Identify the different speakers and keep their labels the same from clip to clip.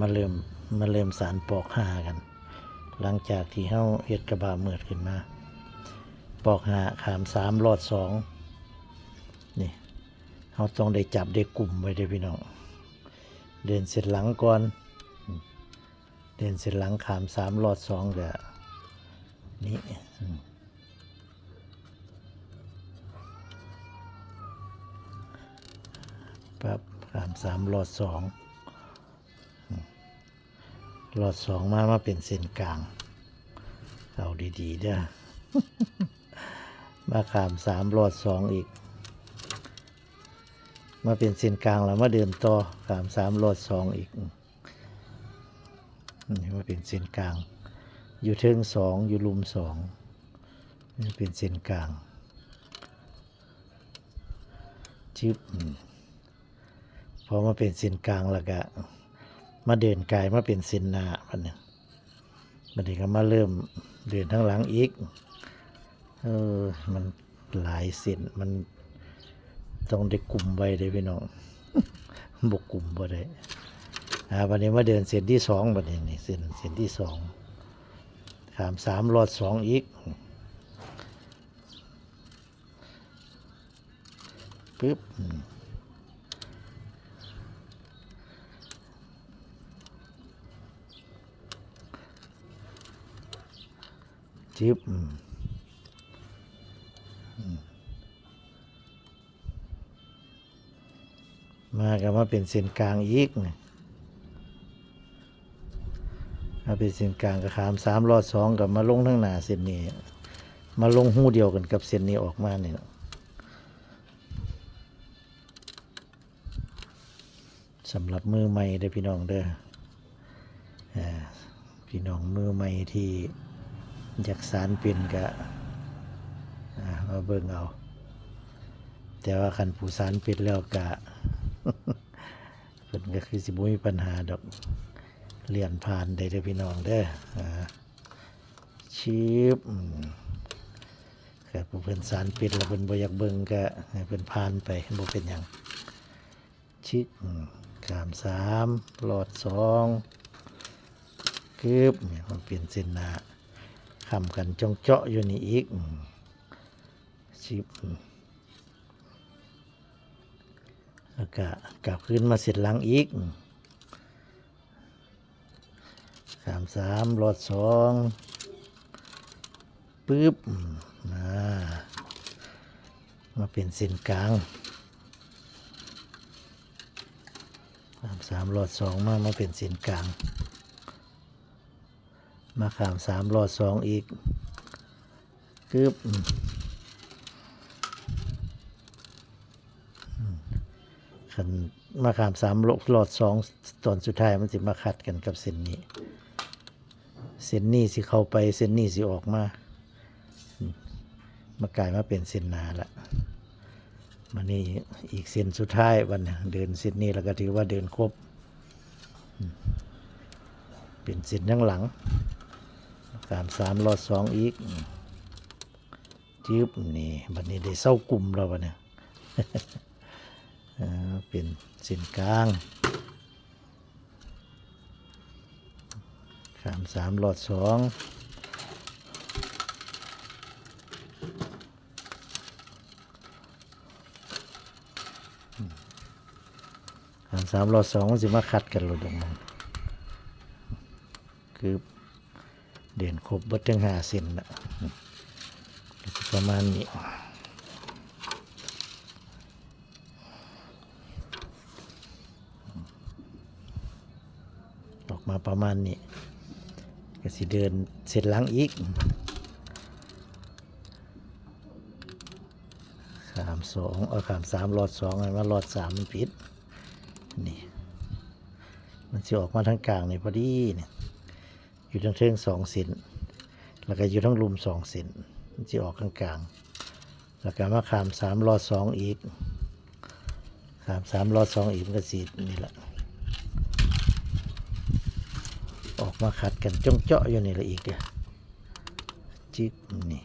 Speaker 1: มาเริ่มมาเริ่มสารปอกหากัน หลังจากที่เฮาเฮ็ดกระบาเมือดขึ้นมา ปอกหาขามสามรอดสองนี่เฮาต้องได้จับได้กลุ่มไว้เด้พี่น้องเดินเสร็จหลังก่อน เดินเสร็จหลังขามสามรอดสองก็นี่ปั๊บขามสามรอดสอง รอดสองมามาเป็นเส้นกลาง เอาดีๆเด้อมาขามสามรอดสองอีก มาเป็นเส้นกลางแล้วมาเดินต่อขามสามรอดสองอีกมนี่มาเป็นเส้นกลาง อยู่เทิงสองอยู่ลุมสองนี่เป็นเส้นกลางชิบพอมาเป็นเส้นกลางแล้วก็ มาเดินกายมาเป็นส้นนาพันเนี่ยมันนี้ก็มาเริ่มเดินทั้งหลังอีก เออ มันหลายส้นมันต้องได้กลุ่มไว้เลยพี่น้องบกกลุ่มบ่ได้อ่าวันนี้มาเดินเส้นที่สองบัดนี้นี่เส้นเส้นที่สองขามสามรอดสองอีกปึ๊บ จิบมาก็มาเป็นเส้นกลางอีกนี่มาเป็นเส้นกลางกับขามสามรอดสองกับมาลงทั้งหน้าเส้นนี้ มาลงหู้เดียวกันกับเส้นนี้ออกมาเนี่ยสำหรับมือใหม่เด้อพี่น้องเด้อพี่น้องมือใหม่ที่ อยากสารเป็นกะมาเบิ่งเอา แต่ว่าคันผู้สารเป็นแล้วกะเพิ่นก็คือสิบ่มีปัญหาดอกเลี่ยนผ่านได้เด้อพี่น้องเด้อชิปอืมครับผู้เพิ่นสารปิดแล้วเพิ่นบ่อยากเบิ่งก็ให้เพิ่นผ่านไปบ่เป็นหยังชิปอืมขามสามหลอดสองกึบเนี่ยมันเปลี่ยนเส้นหน้า คำกันจ้องเจาะอยู่นี่อีกอืมชิปอืมแล้วก็กลับขึ้นมาเสร็จหลังอีกสามสามรอดสองปึ๊บมามาเป็นเส้นกลางสามสามรอดสองมามาเป็นเส้นกลาง มาขามสามรอดสองอีกกึบขันมาขามสามหลอดสองตอนสุดท้ายมันสิมาขัดกันกับเส้นนี้ เส้นนี้สิเข้าไปเส้นนี้สิออกมา มากลายมาเป็นเส้นหนาละมานี่อีกเส้นสุดท้ายวันเดินเส้นนี้แล้วก็ถือว่าเดินครบ เป็นเส้นข้างหลัง ขามสามรอดสองอีกจืบนี่บัดนี้ได้เศร้ากลุ่มแล้ววันนี้อ่าเป็นเส้นกลางขามสามหลอดสองอืมขามสามหลอดสองมันสิมาคัดกันหลดออกมาคือ เด่นครบเบิดทั้งห้าเส้นละประมาณนี้ออกมาประมาณนี้ก็สิเดินเสร็จหลังอีกขามสองเอาขามสามรอดสองมารอดสามมันผิดนี่มันจะออกมาทั้งกลางนี่พอดีเนี่ย อยู่ทั้งเทิงสองเซนแล้วก็อยู่ทั้งรุมสองเซนมันจะออกกลางกลางๆ แล้วก็มาขามสามรอดสองอีกขามสามรอดสองอีกมันก็สีนี่แหละออกมาขัดกันจ้องเจาะอยู่นี่ละอีกเดียจิ๊บนี่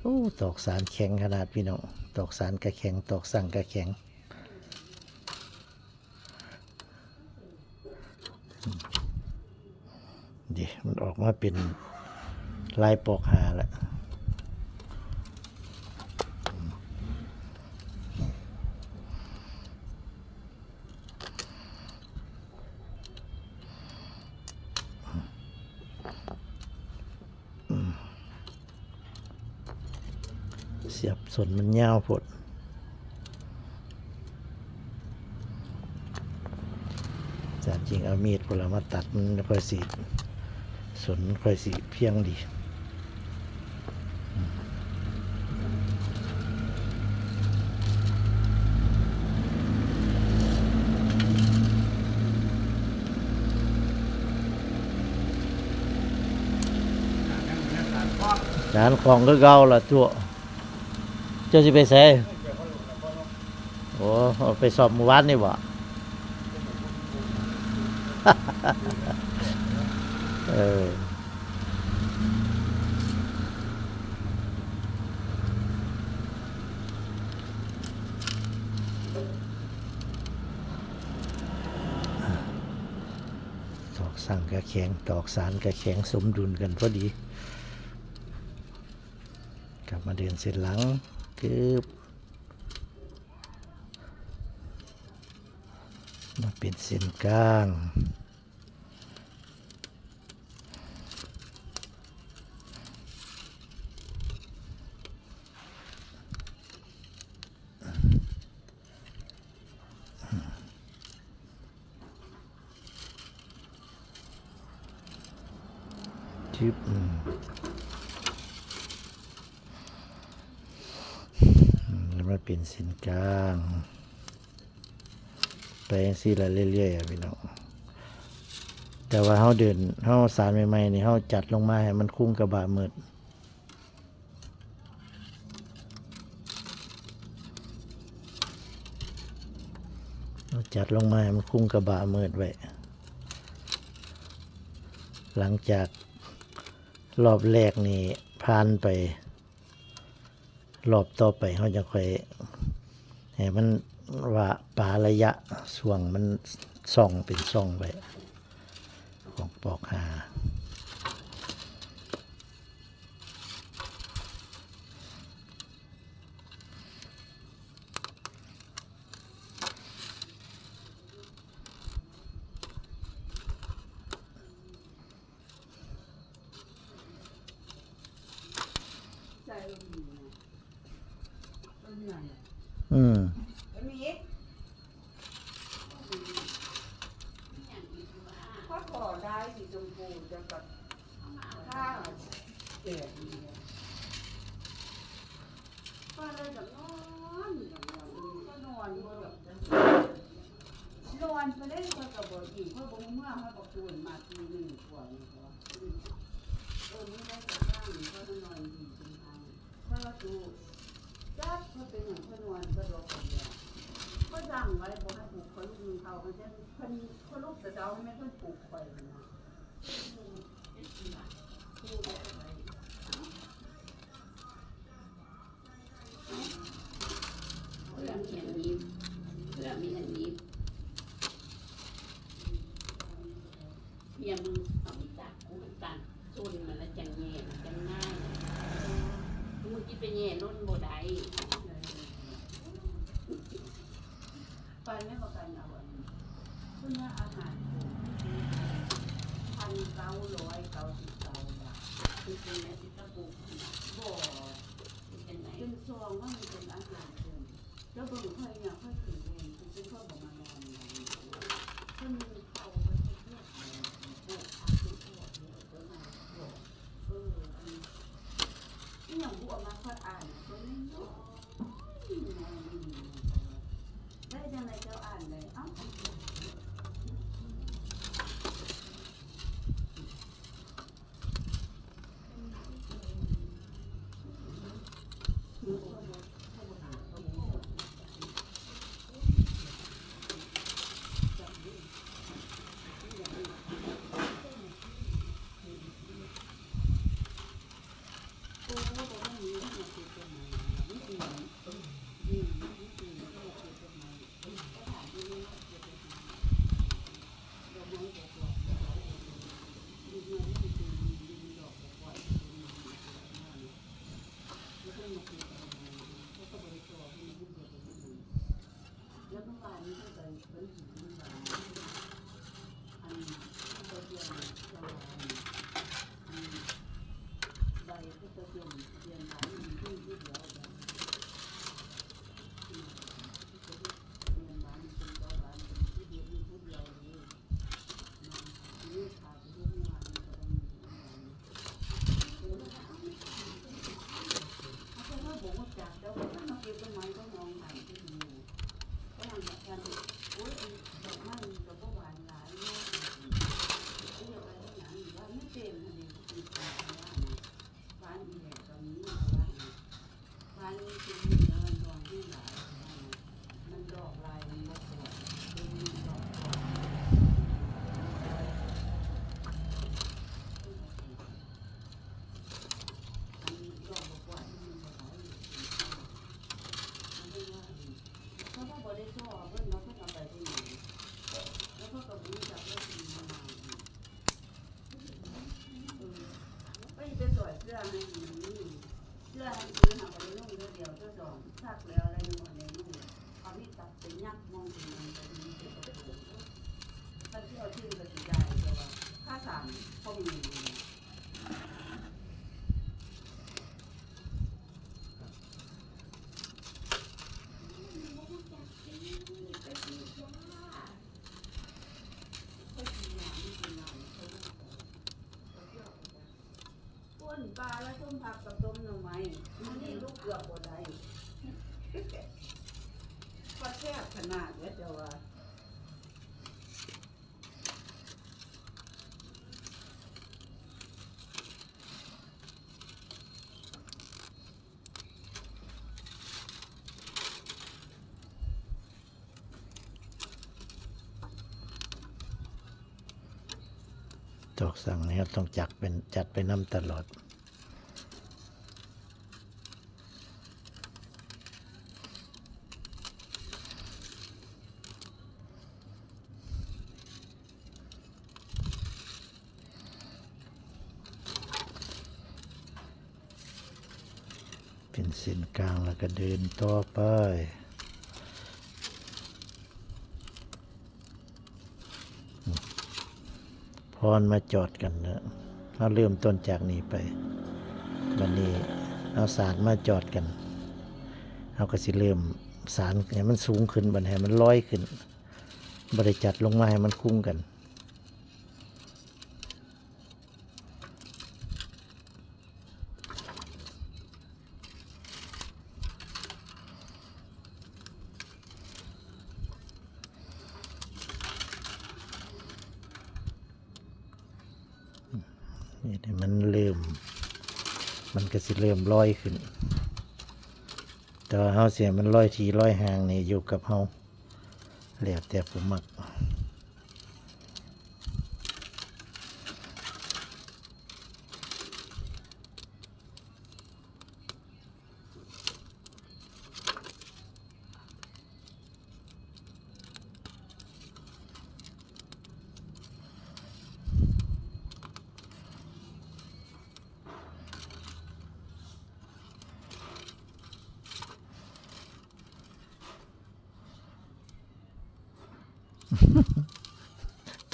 Speaker 1: โอ้ตอกสารแข็งขนาดพี่น้องตอกสารกระแข็งตอกสั่งกระแข็ง มัน ออกมาเป็นลายปอกหาแล้วเสียบส่วนมันยาวพดแต่จริงเอามีดพลมาตัดมันค่อยสี สนค่อยสีเพียงดีร้านของก็เก่าละตัว เจ้าจะไปใส่โอ้ไปสอบหมู่บ้านนี่บ่ เออตอกสั่งกระแข็งตอกสารกระแข็งสมดุลกันพอดี กลับมาเดินเสร็จหลังคืบมาเป็นเส้นกลาง ชิบแล้วมันเป็นสินกลาง ไปยังซี่ละเรื่อยๆอะพี่น้องแต่ว่าเขาเดินเขาสารใหม่ๆนี่เขาจัดลงมาให้มันคุ้งกระบะมิดจัดลงมาให้มันคุ้งกระบะมิดไว้หลังจาก รอบแรกนี่ผ่านไป รอบต่อไปเขาจะค่อยให้มันว่าปลาระยะส่วงมันส่องเป็นส่องไปของปอกหา
Speaker 2: ใจดีนะต้นใหญ่
Speaker 1: อืม
Speaker 2: ไม่มีข้อขอได้สีชมพูจะกับข้าว เด็ดดีก็เลยแบบนอนก็นอนเมื่อแบบนอนไปเล่นกับกับบอีกเพราะบงเมื่อเขาบอกชวนมาทีหนึ่งกว่านี่ก็เออไม่ได้กับข้างก็ต้องนอนดีจริงๆเพราะเราดูจัดเขาเป็นอย่างพนวนก็รอคนเดียวก็ดังไว้บอกให้ปลูกคนลูกเขาเขาจะคนคนลูกแต่เจ้าให้แม่คนปลูกไปนะ
Speaker 3: เยงมึงเอาไปตัดกูตัดส่วนมันแล้วจังแง่มันจังง่ายมึงที่ไปแง่ล้นบ่ได้
Speaker 2: ไปไม่ประกันเอาอันนี้คุณว่าอาหารพันเก้าร้อยเก้าสิบเก้าบาท
Speaker 3: คือเป็นแม่ที่ตะปู
Speaker 2: บ่
Speaker 3: เป็นไหน
Speaker 2: เป็นซองว่ามันเป็นอาหารเดิมแล้วเบิ่งค่อยเนี่ยค่อยถือเองคือเป็นข้อบอกมานอนอย่างนี้ซึ่งเขาไปเที่ยวเลยปลูกผักปลูกถั่วเยอะเกินมาบอกเอออันนี้นี่อย่างบัวมาค่อยอ่านก็ไม่น้อย ได้ยังไท่านที่เราชื่นก็สิไยจะว่าข้าสามพ่อมี
Speaker 1: อกสั่งนะครับต้องจักเป็นจัดไปน้ำตลอด เป็นเส้นกลางแล้วก็เดินต่อไป พ รมาจอดกันนะเราเริ่มต้นจากนี้ไปวันนี้เอาสารมาจอดกันเอาก็สิเริ่มสารให้มันสูงขึ้นบันให้มันลอยขึ้นบริจัดลงมาให้มันคุ้มกันให้มันเริ่ม มันก็สิ เริ่มลอยขึ้น แต่ว่าเฮาเสียมันลอยทีลอยห่างนี่อยู่กับเฮาแล้วแต่ผมมัก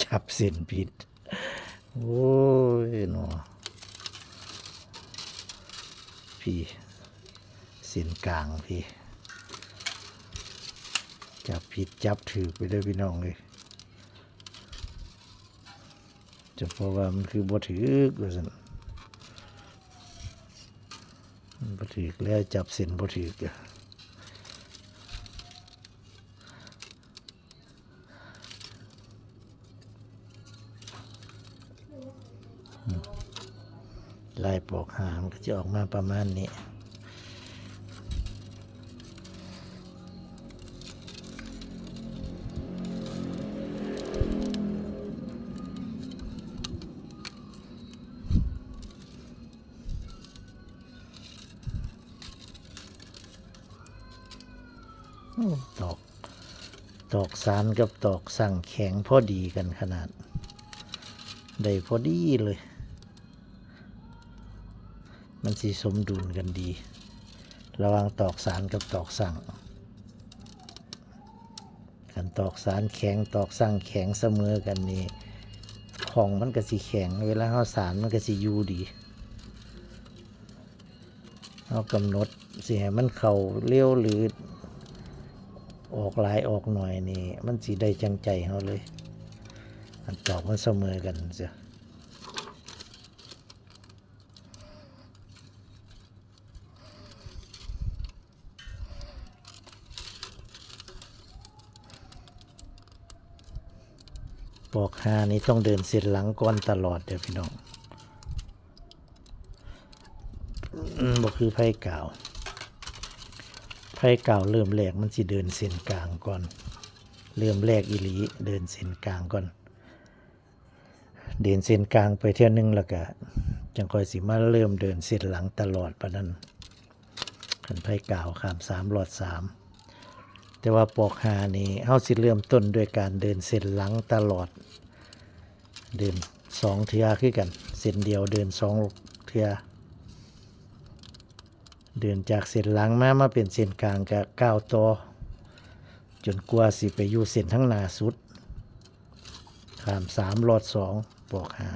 Speaker 1: จับเส้นผิด โอ้ยหนอพี่ เส้นกลางพี่จับผิดจับถือไปเลยพี่น้องเลยจะเพราะว่ามันคือบ่ถือกว่าสันบ่ถือกแล้วจับเส้นบ่ถือกอะลายปอกหางก็จะออกมาประมาณนี้ ตอก ตอกสารกับตอกสั่งแข็งพอดีกันขนาด ได้พอดีเลย มันสีสมดุลกันดี ระว่างตอกสารกับตอกสั่งกันตอกสารแข็งตอกสั่งแข็งเสมอกันนี่ของมันก็สีแข็ง เวลาเอาสารมันก็สีอยู่ดีเอากำหนดสิให้มันเข่าเลี้ยวหรือ ออกหลายออกหน่อยนี่มันสีได้จังใจเขาเลย อันตอกมันเสมอกันเสียปอกหานี่ต้องเดินเส้นหลังก่อนตลอดเดี๋ยวพี่น้องบอืมบ่คือไพ่กา วไพ่กาเริ่มแรกมันสิเดินเส้นกลางก่อน เริ่มแรกอีหลีเดินเส้นกลางก่อน เดินเส้นกลางไปเที่ยวหนึงแล้วก็จังคอยสิมาเริ่มเดินเส้นหลังตลอดปะนั้นขันไพ่กาวขามสามหลอดสามแต่ว่าปอกหานี่เฮาสิเริ่มต้นด้วยการเดินเส้นหลังตลอด เดินสองเทือคือกัน เส้นเดียวเดินสองเทือ เดินจากเส้นหลังมามาเป็นเส้นกลางกับก้าวต่อจนกว่าสิไปอยู่เส้นทั้งหน้าสุดขามสามรอดสองปอกหา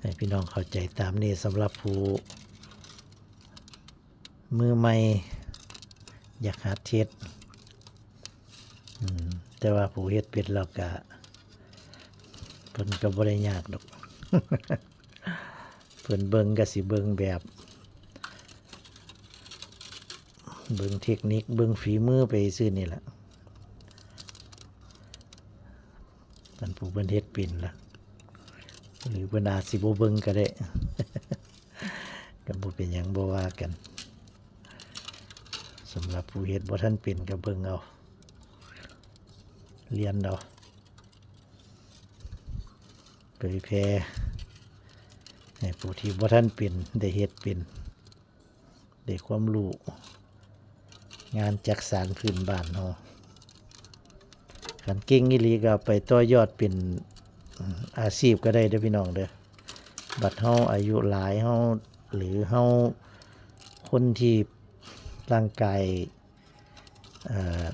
Speaker 1: ให้พี่น้องเข้าใจตามนี้สำหรับผู้มือใหม่อยากหัดเทศอืมแต่ว่าผู้เฮ็ดเป็นแล้วก็เพิ่นก็บ่ได้ยากดอก เพิ่นเบิงก็สิเบิงแบบ เบิงเทคนิคเบิงฝีมือไปซื่อนี่แหละท่านผู้เพิ่นเฮ็ดเป็นละหรือเพิ่นอาจสิบ่เบิงก็ได้ก็บ่เป็นหยังบ่ว่ากันสำหรับผู้เฮ็ดบ่ท่านเป็นก็เบิ่งเอา เรียนเอาเผยแพร่ ให้ผู้ที่บ่ท่านเป็นได้เฮ็ดเป็นได้ความรู้งานจักสารพื้นบ้านเฮาคันเก่งอีหลีก็ไปต่อยอดเป็นอาชีพก็ได้เด้อพี่น้องเด้อบัดเฮาอายุหลายเฮาหรือเฮาคนที่ร่างกายเอ่อ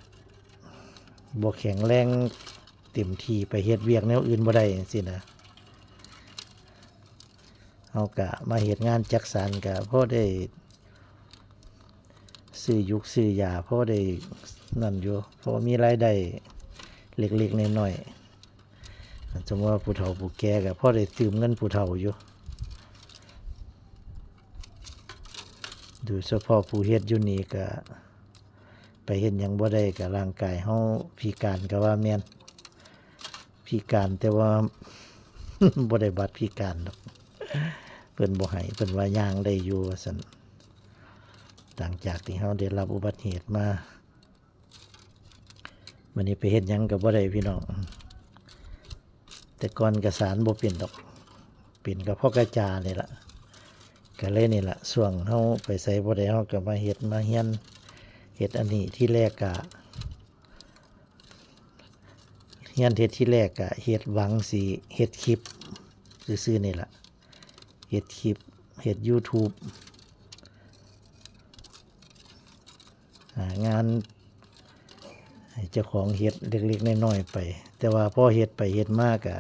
Speaker 1: บ่แข็งแรงเต็มที่ไปเฮ็ดเวียกแนวอื่นบ่ได้จังซี่นะ เฮากะมาเฮ็ดงานจักสานกะพ่อได้ซื้อยุกซื้อยาพราะได้นั่นอยู่พราะมีรายได้เล็กๆน้อยๆสมมติว่าผู้เฒ่าผู้แก่ก็พอได้ตืมเงินผู้เฒ่าอยู่ดยเฉพาะผู้เฮ็ดอยู่นี่ก็ไปเฮ็ดหยังบ่ได้ก็ร่างกายเฮาพิการก็ว่าแม่นพิการแต่ว่าบ่ได้บัตรพิการดอก เพิ่นบ่ให้เพิ่นว่าย่างได้อยู่ว่าซั่นหลังจากที่เขาได้รับอุบัติเหตุมาวันนี้ไปเห็นยังกับว่าได้พี่น้อง แต่ก่อนกระสารบ่เปลี่ยนดอกเปลี่ยนกับพ่อกระจานี่ละก็เลยนี่ละส่วงเขาไปใส่บ่ได้เขาก็มาเฮ็ดมาเฮียนเฮ็ดอันนี้ที่แรกกะเฮียนเฮ็ดที่แรกกะเฮ็ดหวังสีเฮ็ดคลิปซื่อๆนี่ละ เฮ็ดคลิปเฮ็ด YouTube งานเจ้าของเฮ็ดเล็กๆน้อยๆไป แต่ว่าพอเฮ็ดไปเฮ็ดมากอะ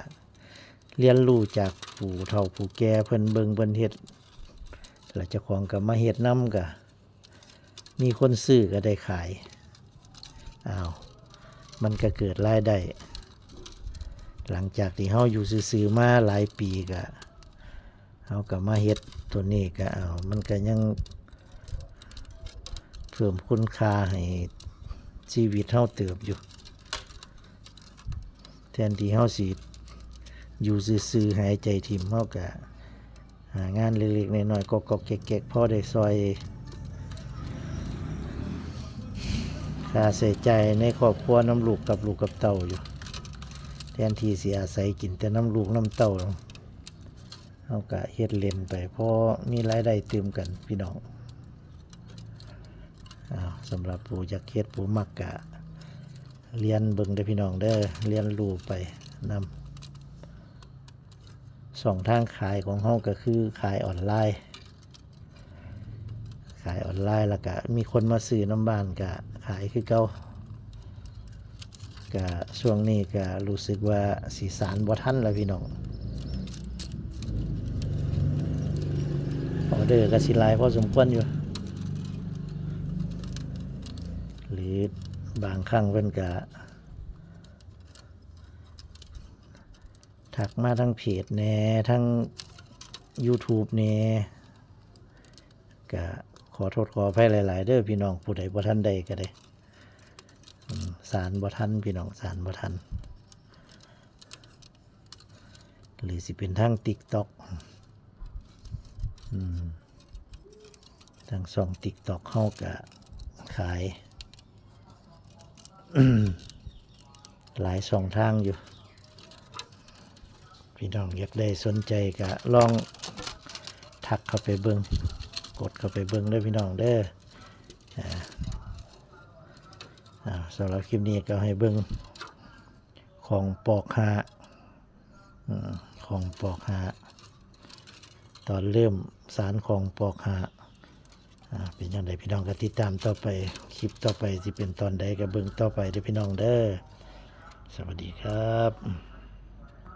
Speaker 1: เรียนรู้จากผู้เฒ่าผู้แก่เพิ่นเบิงเพิ่นเฮ็ดแล้วเจ้าของก็มาเฮ็ดนำก็มีคนซื้อก็ได้ขายอ้าวมันก็เกิดรายได้หลังจากที่เฮาอยู่ซื่อมาหลายปีก็ เฮาก็มาเฮ็ดตัวนี้ก็อ้ามันก็ยังเพิ่มคุณค่าให้ชีวิตเฮาเติบอยู่ แทนที่เฮาสิอยู่ซื่อๆหายใจทิ่มเฮาก็หางานเล็กๆน้อยๆก็ๆแก๊กๆพอได้ซอยค่าใช้จ่ายในครอบครัวน้ำลูกกับลูกกับเต้าอยู่ แทนที่เสิอาศัยกินแต่น้ำลูกน้ำเต้า เฮาก็เฮ็ดเล่นไปพอมีรายได้เติมกันพี่น้องอ้าวสำหรับผู้อยากเฮ็ดผู้มักกะเรียนเบิ่งได้พี่น้องเด้อเรียนรู้ไปนำสองทางขายของเฮาก็คือขายออนไลน์ ขายออนไลน์แล้วก็มีคนมาซื้อน้ำบ้านก็ขายคือเก่าก็ช่วงนี้ก็รู้สึกว่าสีสารบ่ทันแล้วพี่น้อง ออเดอร์ก็สิลายพอสมควรอยู่ หรือบางครั้งเพิ่นก็ถักมาทั้งเพจแน่ทั้ง YouTube แน่ก็ขอโทษขออภัยหลาย ๆ เด้อพี่น้องผู้ใดบ่ทันใดก็ได้สารบ่ทันพี่น้องสารบ่ทัน หรือสิเป็นทาง TikTok อืม ทางช่อง TikTok เฮาก็ขาย หลายสองทางอยู่ พี่น้องอยากได้สนใจก็ลองทักเข้าไปเบิงกดเข้าไปเบิงเด้พี่น้องเด้อ่าอาสำหรับคลิปนี้ก็ให้เบิงของปอกหาของปอกหา ตอนเริ่มสารของปอกหาเป็นยังไงพี่น้องก็ติดตามต่อไปคลิปต่อไปที่เป็นตอนใดก็เบิ่งต่อไปเด้อพี่น้องเด้อสวัสดีครับ